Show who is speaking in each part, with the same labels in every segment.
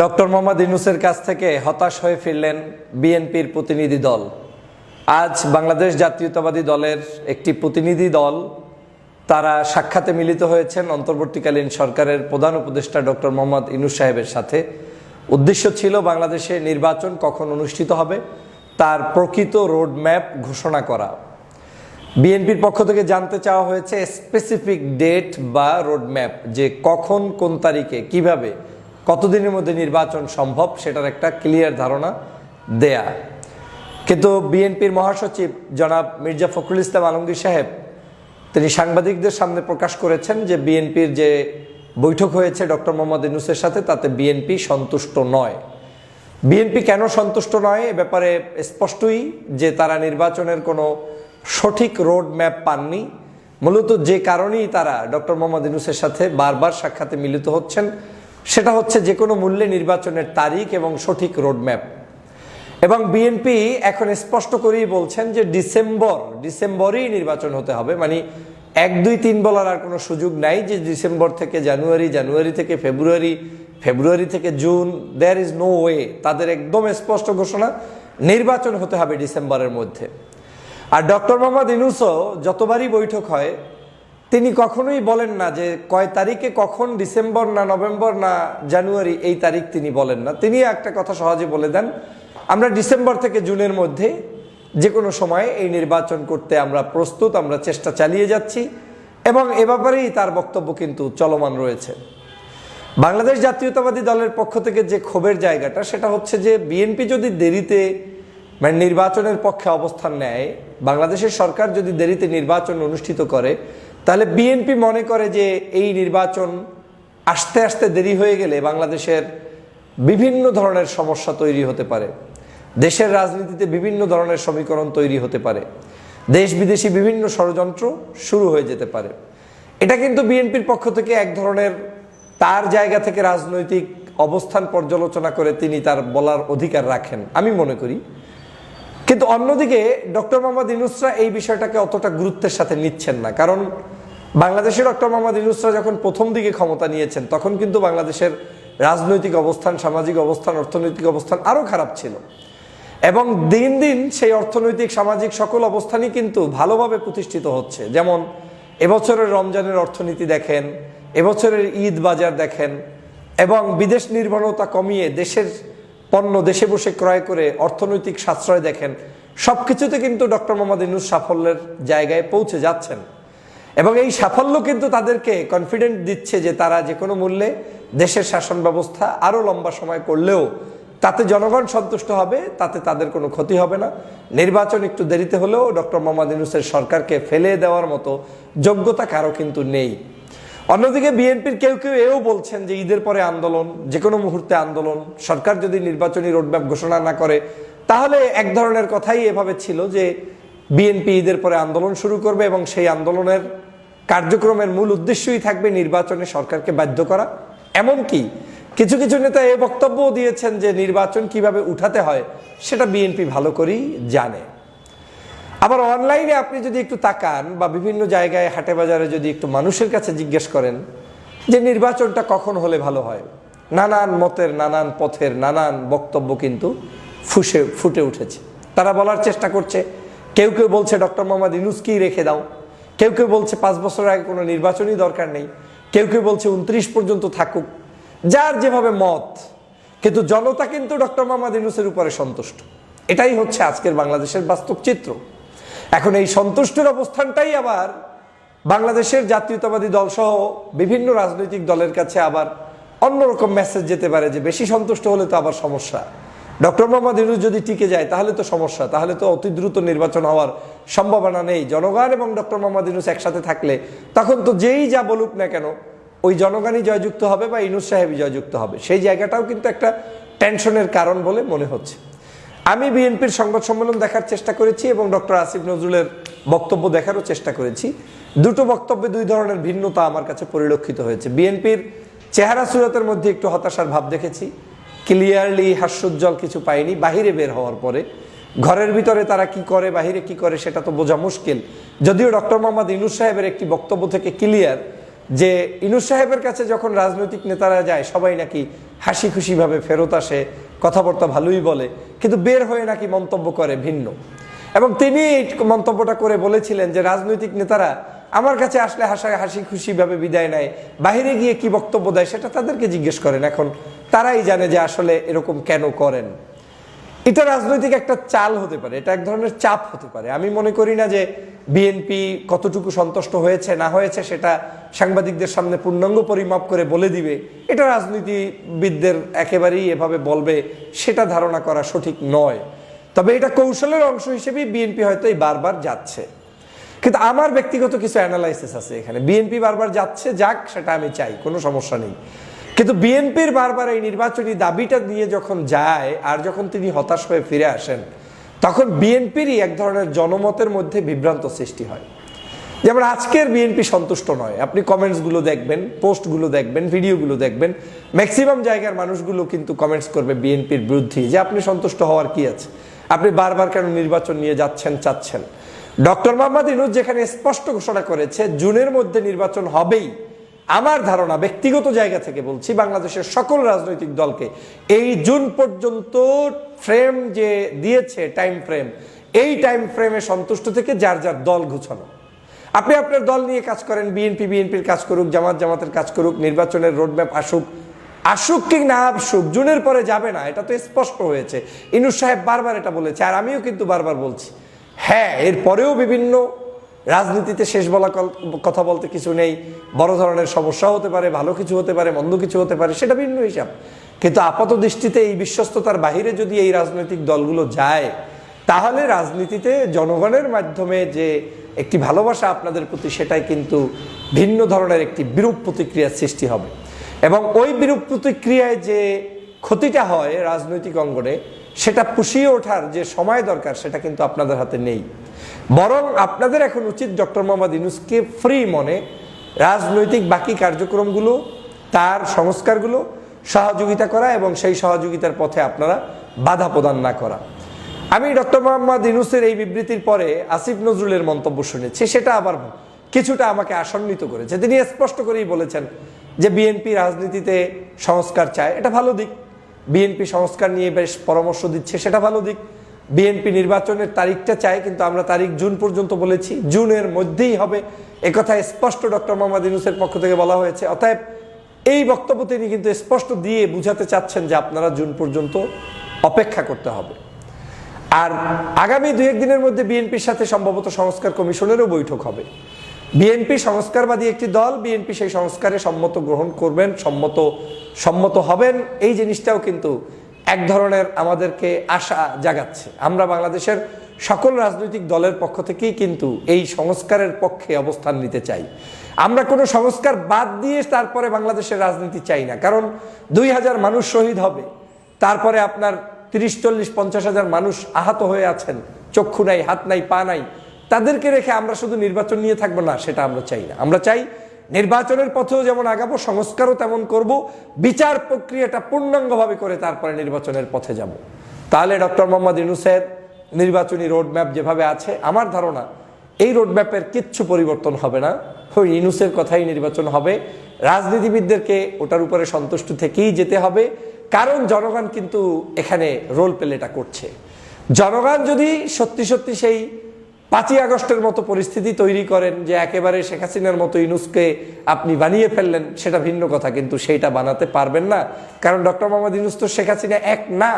Speaker 1: Doctor Mohammad ইনুসের কাছ থেকে হতাশ হয়ে ফিরলেন বিএনপির প্রতিনিধি দল। আজ বাংলাদেশ জাতীয়তাবাদী দলের একটি প্রতিনিধি দল, তারা সাক্ষাতে মিলিত হয়েছেন অন্তর্বর্তীকালীন সরকারের প্রধান উপদেষ্টা ডক্টর মোহাম্মদ ইনুস সাহেবের সাথে। উদ্দেশ্য ছিল বাংলাদেশে নির্বাচন কখন অনুষ্ঠিত হবে, তার প্রকৃত রোডম্যাপ ঘোষণা করা। বিএনপির পক্ষ থেকে জানতে চাওয়া হয়েছে স্পেসিফিক ডেট বা রোডম্যাপ যে কখন কোন তারিখে, কীভাবে কতদিনের মধ্যে নির্বাচন সম্ভব সেটার একটা ক্লিয়ার ধারণা দেয়া। কিন্তু বিএনপির মহাসচিব জনাব মির্জা ফখরুল ইসলাম আলমগীর সাহেব, তিনি সাংবাদিকদের সামনে প্রকাশ করেছেন যে বিএনপির যে বৈঠক হয়েছে ডক্টর মোহাম্মদ ইনুসের সাথে, তাতে বিএনপি সন্তুষ্ট নয়। বিএনপি কেন সন্তুষ্ট নয় এ ব্যাপারে স্পষ্টই যে তারা নির্বাচনের কোনো সঠিক রোড ম্যাপ পাননি। মূলত যে কারণেই তারা ডক্টর মোহাম্মদ ইনুসের সাথে বারবার সাক্ষাতে মিলিত হচ্ছেন সেটা হচ্ছে যে কোনো মূল্যে নির্বাচনের তারিখ এবং সঠিক রোড ম্যাপ এবং বিএনপি এখন স্পষ্ট করেই বলছেন যে ডিসেম্বর, ডিসেম্বরেই নির্বাচন হতে হবে। মানে এক, দুই, তিন বলার আর কোনো সুযোগ নাই যে ডিসেম্বর থেকে জানুয়ারি জানুয়ারি থেকে ফেব্রুয়ারি ফেব্রুয়ারি থেকে June there is no way তাদের একদম স্পষ্ট ঘোষণা, নির্বাচন হতে হবে ডিসেম্বরের মধ্যে। আর ডক্টর মোহাম্মদ ইনুসও যতবারই বৈঠক হয় তিনি কখনোই বলেন না যে কয় তারিখে কখন ডিসেম্বর না নভেম্বর না জানুয়ারি, এই তারিখ তিনি বলেন না। তিনি একটা কথা সহজে বলে দেন, আমরা ডিসেম্বর থেকে জুনের মধ্যে যে কোনো সময় এই নির্বাচন করতে আমরা প্রস্তুত, আমরা চেষ্টা চালিয়ে যাচ্ছি এবং এ ব্যাপারেই তার বক্তব্য কিন্তু চলমান রয়েছে। বাংলাদেশ জাতীয়তাবাদী দলের পক্ষ থেকে যে ক্ষোভের জায়গাটা, সেটা হচ্ছে যে বিএনপি যদি দেরিতে মানে নির্বাচনের পক্ষে অবস্থান নেয়, বাংলাদেশের সরকার যদি দেরিতে নির্বাচন অনুষ্ঠিত করে তাহলে বিএনপি মনে করে যে এই নির্বাচন আস্তে আস্তে দেরি হয়ে গেলে বাংলাদেশের বিভিন্ন ধরনের সমস্যা তৈরি হতে পারে। দেশের রাজনীতিতে বিভিন্ন ধরনের সমীকরণ তৈরি হতে পারে। দেশ বিদেশি বিভিন্ন ষড়যন্ত্র শুরু হয়ে যেতে পারে। এটা কিন্তু বিএনপির পক্ষ থেকে এক ধরনের তার জায়গা থেকে রাজনৈতিক অবস্থান পর্যালোচনা করে তিনি তার বলার অধিকার রাখেন, আমি মনে করি। কিন্তু অন্যদিকে ডক্টর মোহাম্মদ ইনুসরা এই বিষয়টাকে অতটা গুরুত্বের সাথে নিচ্ছেন না, কারণ বাংলাদেশের ডক্টর মোহাম্মদ ইনুসরা যখন প্রথম দিকে ক্ষমতা নিয়েছেন, তখন কিন্তু বাংলাদেশের রাজনৈতিক অবস্থান, সামাজিক অবস্থান, অর্থনৈতিক অবস্থান আরও খারাপ ছিল। এবং দিন দিন সেই অর্থনৈতিক, সামাজিক সকল অবস্থানই কিন্তু ভালোভাবে প্রতিষ্ঠিত হচ্ছে। যেমন, এবছরের রমজানের অর্থনীতি দেখেন, এবছরের ঈদ বাজার দেখেন, এবং বিদেশ নির্ভরতা কমিয়ে দেশের পণ্য দেশে বসে ক্রয় করে অর্থনৈতিক সাশ্রয় দেখেন সব কিছুতে কিন্তু ডক্টর মোহাম্মদ ইনুস সাফল্যের জায়গায় পৌঁছে যাচ্ছেন। এবং এই সাফল্য কিন্তু তাদেরকে কনফিডেন্ট দিচ্ছে যে তারা যে কোনো মূল্যে দেশের শাসন ব্যবস্থা আরও লম্বা সময় করলেও তাতে জনগণ সন্তুষ্ট হবে, তাতে তাদের কোনো ক্ষতি হবে না। নির্বাচন একটু দেরিতে হলেও ডক্টর মোহাম্মদ ইনুসের সরকারকে ফেলে দেওয়ার মতো যোগ্যতা কারও কিন্তু নেই। অন্যদিকে বিএনপির কেউ কেউ এও বলছেন যে ঈদের পরে আন্দোলন, যে কোনো মুহূর্তে আন্দোলন, সরকার যদি নির্বাচনী রোডম্যাপ ঘোষণা না করে, তাহলে এক ধরনের কথাই এভাবে ছিল যে বিএনপি ঈদের পরে আন্দোলন শুরু করবে এবং সেই আন্দোলনের কার্যক্রমের মূল উদ্দেশ্যই থাকবে নির্বাচনে সরকারকে বাধ্য করা। এমনকি কিছু কিছু নেতা এ বক্তব্যও দিয়েছেন যে নির্বাচন কীভাবে উঠাতে হয়, সেটা বিএনপি ভালো করেই জানে। আবার অনলাইনে আপনি যদি একটু তাকান বা বিভিন্ন জায়গায়, হাটে বাজারে যদি একটু মানুষের কাছে জিজ্ঞেস করেন যে নির্বাচনটা কখন হলে ভালো হয়, নানান মতের, নানান পথের, নানান বক্তব্য কিন্তু ফুসে, ফুটে উঠেছে। তারা বলার চেষ্টা করছে, কেউ কেউ বলছে, ডক্টর মোহাম্মদ ইনুসকেই রেখে দাও? কেউ কেউ বলছে পাঁচ বছর আগে কোনো নির্বাচনই দরকার নেই। কেউ কেউ বলছে উনত্রিশ পর্যন্ত থাকুক। যার যেভাবে মত, কিন্তু জনতা কিন্তু ডক্টর মোহাম্মদ ইনুসের উপরে সন্তুষ্ট। এটাই হচ্ছে আজকের বাংলাদেশের বাস্তব চিত্র। এখন এই সন্তুষ্টের অবস্থানটাই আবার বাংলাদেশের জাতীয়তাবাদী দল সহ বিভিন্ন রাজনৈতিক দলের কাছে আবার অন্যরকম মেসেজ যেতে পারে যে বেশি সন্তুষ্ট হলে তো আবার সমস্যা। ডক্টর মোহাম্মদ ইউনুস যদি টিকে যায়, তাহলে তো সমস্যা, তাহলে তো অতি দ্রুত নির্বাচন হওয়ার সম্ভাবনা নেই। জনগণ এবং ডক্টর মোহাম্মদ ইউনুস একসাথে থাকলে, তখন তো যেই যা বলুক না কেন, ওই জনগণই জয়যুক্ত হবে বা ইনুস সাহেবই জয়যুক্ত হবে। সেই জায়গাটাও কিন্তু একটা টেনশনের কারণ বলে মনে হচ্ছে। আমি বিএনপির সংবাদ সম্মেলন দেখার চেষ্টা করেছি এবং ডক্টর আসিফ নজরুলের বক্তব্য দেখারও চেষ্টা করেছি। দুটো বক্তব্যে দুই ধরনের ভিন্নতা আমার কাছে পরিলক্ষিত হয়েছে। বিএনপির চেহারা সুরতের মধ্যে একটু হতাশার ভাব দেখেছি। ক্লিয়ারলি হাস্যোজ্জ্বল কিছু পাইনি বাহিরে বের হওয়ার পরে। ঘরের ভিতরে তারা কি করে, বাহিরে কি করে, সেটা তো বোঝা মুশকিল। যদিও ডক্টর মোহাম্মদ ইনুস সাহেবের একটি বক্তব্য থেকে ক্লিয়ার যে, ইনুস সাহেবের কাছে যখন রাজনৈতিক নেতারা যায়, সবাই নাকি হাসি খুশিভাবে ফেরত আসে, কথাবার্তা ভালোই বলে, কিন্তু বের হয়ে নাকি মন্তব্য করে ভিন্ন। এবং তিনি এই মন্তব্যটা করে বলেছিলেন যে, রাজনৈতিক নেতারা আমার কাছে আসলে হাসা, হাসি খুশিভাবে বিদায় নেয় বাইরে গিয়ে কি বক্তব্য দেয়, সেটা তাদেরকে জিজ্ঞেস করেন এখন। তারাই জানে যে আসলে এরকম কেন করেন। এটা রাজনৈতিক একটা চাল হতে পারে, এটা এক ধরনের চাপ হতে পারে। আমি মনে করি না যে বিএনপি কতটুকু সন্তুষ্ট হয়েছে, না হয়েছে, সেটা সাংবাদিকদের সামনে পূর্ণাঙ্গ পরিমাপ করে বলে দিবে। এটা রাজনীতিবিদদের একেবারেই এভাবে বলবে, সেটা ধারণা করা সঠিক নয়। তবে এটা কৌশলের অংশ হিসেবেই বিএনপি হয়তো এই বারবার যাচ্ছে। কিন্তু আমার ব্যক্তিগত কিছু অ্যানালাইসিস আছে এখানে। বিএনপি বারবার যাচ্ছে, যাক, সেটা আমি চাই, কোনো সমস্যা নেই। কিন্তু বিএনপির বারবার এই নির্বাচনী দাবিটা নিয়ে যখন যায় আর যখন তিনি হতাশ হয়ে ফিরে আসেন, তখন বিএনপিরই এক ধরনের জনমতের মধ্যে বিভ্রান্ত সৃষ্টি হয়। যেমন আজকের বিএনপি সন্তুষ্ট নয়। আপনি কমেন্টসগুলো দেখবেন, পোস্টগুলো দেখবেন, ভিডিওগুলো দেখবেন। ম্যাক্সিমাম জায়গার মানুষগুলো কিন্তু কমেন্টস করবে বিএনপির বিরুদ্ধে যে আপনি সন্তুষ্ট হওয়ার কি আছে? আপনি বারবার কেন নির্বাচন নিয়ে যাচ্ছেন, চাচ্ছেন? ডক্টর মোহাম্মদ ইনুজ যেখানে স্পষ্ট ঘোষণা করেছে, জুনের মধ্যে নির্বাচন হবেই। আমার ধারণা ব্যক্তিগত জায়গা থেকে বলছি, বাংলাদেশের সকল রাজনৈতিক দলকে, এই জুন পর্যন্ত ফ্রেম যে দিয়েছে টাইম ফ্রেম এই টাইম ফ্রেমে সন্তুষ্ট থেকে যার যার দল গুছানো। আপনি আপনার দল নিয়ে কাজ করেন বিএনপি বিএনপির কাজ করুক, জামাত জামাতের কাজ করুক, নির্বাচনের রোডম্যাপ আসুক আসুক কি না আসুক, জুনের পরে যাবে না, এটা তো স্পষ্ট হয়েছে। ইনুস সাহেব বারবার এটা বলেছে, আর আমিও কিন্তু বারবার বলছি। হ্যাঁ এরপরেও বিভিন্ন রাজনীতিতে শেষ বলা কথা বলতে কিছু নেই। বড় ধরনের সমস্যা হতে পারে, ভালো কিছু হতে পারে, মন্দ কিছু হতে পারে, সেটা ভিন্ন হিসাব। কিন্তু আপাত দৃষ্টিতে এই বিশ্বস্ততার বাহিরে যদি এই রাজনৈতিক দলগুলো যায়, তাহলে রাজনীতিতে জনগণের মাধ্যমে যে একটি ভালোবাসা আপনাদের প্রতি, সেটাই কিন্তু ভিন্ন ধরনের একটি বিরূপ প্রতিক্রিয়ার সৃষ্টি হবে। এবং ওই বিরূপ প্রতিক্রিয়ায় যে ক্ষতিটা হয় রাজনৈতিক অঙ্গনে, সেটা পুষিয়ে ওঠার যে সময় দরকার, সেটা কিন্তু আপনাদের হাতে নেই। বরং আপনাদের এখন উচিত ডক্টর মোহাম্মদ ইউনুসকে ফ্রি মনে রাজনৈতিক বাকি কার্যক্রমগুলো, তার সংস্কারগুলো সহযোগিতা করা এবং সেই সহযোগিতার পথে আপনারা বাধা প্রদান না করা। আমি ডক্টর মোহাম্মদ ইউনুসের এই বিবৃতির পরে আসিফ নজরুলের মন্তব্য শুনেছি, সেটা আবার কিছুটা আমাকে আসন্নিত করেছে। তিনি স্পষ্ট করেই বলেছেন যে বিএনপি রাজনীতিতে সংস্কার চায়, এটা ভালো দিক। বিএনপি সংস্কার নিয়ে বেশ পরামর্শ দিচ্ছে, সেটা ভালো দিক। বিএনপি নির্বাচনের তারিখটা চায়, কিন্তু আমরা তারিখ জুন পর্যন্ত বলেছি। জুনের মধ্যেই হবে। একথা স্পষ্ট ডক্টর মোহাম্মদ ইউনুসের পক্ষ থেকে বলা হয়েছে। অতএব এই বক্তব্য তিনি কিন্তু স্পষ্ট দিয়ে বুঝাতে চাচ্ছেন যে আপনারা জুন পর্যন্ত অপেক্ষা করতে হবে। আর আগামী দু একদিনের মধ্যে বিএনপির সাথে সম্ভবত সংস্কার কমিশনেরও বৈঠক হবে। বিএনপি সংস্কারবাদী একটি দল, বিএনপি সেই সংস্কারে সম্মত গ্রহণ করবেন, সম্মত সম্মত হবেন, এই জিনিসটাও কিন্তু এক ধরনের আমাদেরকে আশা জাগাচ্ছে। আমরা বাংলাদেশের সকল রাজনৈতিক দলের পক্ষ থেকেই কিন্তু এই সংস্কারের পক্ষে অবস্থান নিতে চাই। আমরা কোনো সংস্কার বাদ দিয়ে তারপরে বাংলাদেশের রাজনীতি চাই না। কারণ দুই হাজার মানুষ শহীদ হবে, তারপরে আপনার তিরিশ, চল্লিশ, পঞ্চাশ হাজার মানুষ আহত হয়ে আছেন, চক্ষু নাই, হাত নাই, পা নাই, তাদেরকে রেখে আমরা শুধু নির্বাচন নিয়ে থাকব না, সেটা আমরা চাই না। আমরা চাই নির্বাচনের পথেও যেমন আগাবো, সংস্কারও তেমন করব, বিচার প্রক্রিয়াটা পূর্ণাঙ্গভাবে করে তারপরে নির্বাচনের পথে যাব। তাহলে ডক্টর মোহাম্মদ ইউনুসের নির্বাচনী রোডম্যাপ যেভাবে আছে, আমার ধারণা এই রোডম্যাপের কিচ্ছু পরিবর্তন হবে না। ওই ইনুসের কথাই নির্বাচন হবে। রাজনীতিবিদদেরকে ওটার উপরে সন্তুষ্ট থেকেই যেতে হবে। কারণ জনগণ কিন্তু এখানে রোল প্লেটা করছে। জনগণ যদি সত্যি সত্যি সেই পাঁচই আগস্টের মতো পরিস্থিতি তৈরি করেন যে একেবারে শেখ হাসিনার মতো ইনুসকে আপনি বানিয়ে ফেললেন, সেটা ভিন্ন কথা, কিন্তু সেইটা বানাতে পারবেন না। কারণ ডক্টর মোহাম্মদ ইনুস তো শেখ হাসিনা এক না।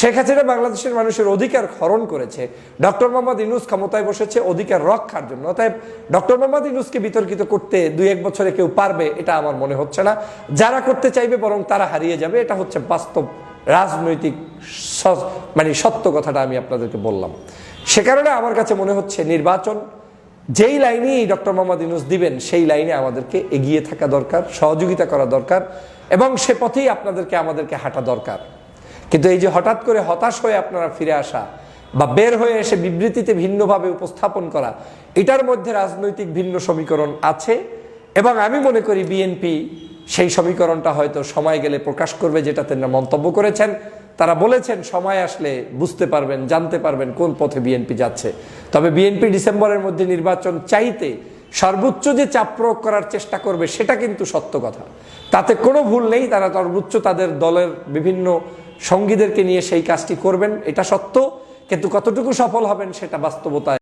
Speaker 1: শেখ হাসিনা বাংলাদেশের মানুষের অধিকার হরণ করেছে। ডক্টর মোহাম্মদ ইনুস ক্ষমতায় বসেছে অধিকার রক্ষার জন্য। অতএব ডক্টর মোহাম্মদ ইনুসকে বিতর্কিত করতে দুই এক বছরে কেউ পারবে, এটা আমার মনে হচ্ছে না। যারা করতে চাইবে বরং তারা হারিয়ে যাবে, এটা হচ্ছে বাস্তব রাজনৈতিক মানে সত্য কথাটা আমি আপনাদেরকে বললাম। সে কারণে আমার কাছে মনে হচ্ছে নির্বাচন, যেই লাইনেই ডক্টর মোহাম্মদ ইউনুস দিবেন, সেই লাইনে আমাদেরকে এগিয়ে থাকা দরকার, সহযোগিতা করা দরকার, এবং সে পথেই আপনাদেরকে, আমাদেরকে হাঁটা দরকার। কিন্তু এই যে হঠাৎ করে হতাশ হয়ে আপনারা ফিরে আসা, বা বের হয়ে এসে বিবৃতিতে ভিন্নভাবে উপস্থাপন করা, এটার মধ্যে রাজনৈতিক ভিন্ন সমীকরণ আছে, এবং আমি মনে করি বিএনপি সেই সমীকরণটা হয়তো সময় গেলে প্রকাশ করবে যেটা তেনারা মন্তব্য করেছেন। তারা বলেছেন, সময় আসলে বুঝতে পারবেন, জানতে পারবেন কোন পথে বিএনপি যাচ্ছে। তবে বিএনপি ডিসেম্বরের মধ্যে নির্বাচন চাইতে সর্বোচ্চ যে চাপ প্রয়োগ করার চেষ্টা করবে, সেটা কিন্তু সত্য কথা। তাতে কোনো ভুল নেই, তারা সর্বোচ্চ তাদের দলের বিভিন্ন সঙ্গীদেরকে নিয়ে সেই কাজটি করবেন, এটা সত্য। কিন্তু কতটুকু সফল হবেন, সেটা বাস্তবতায়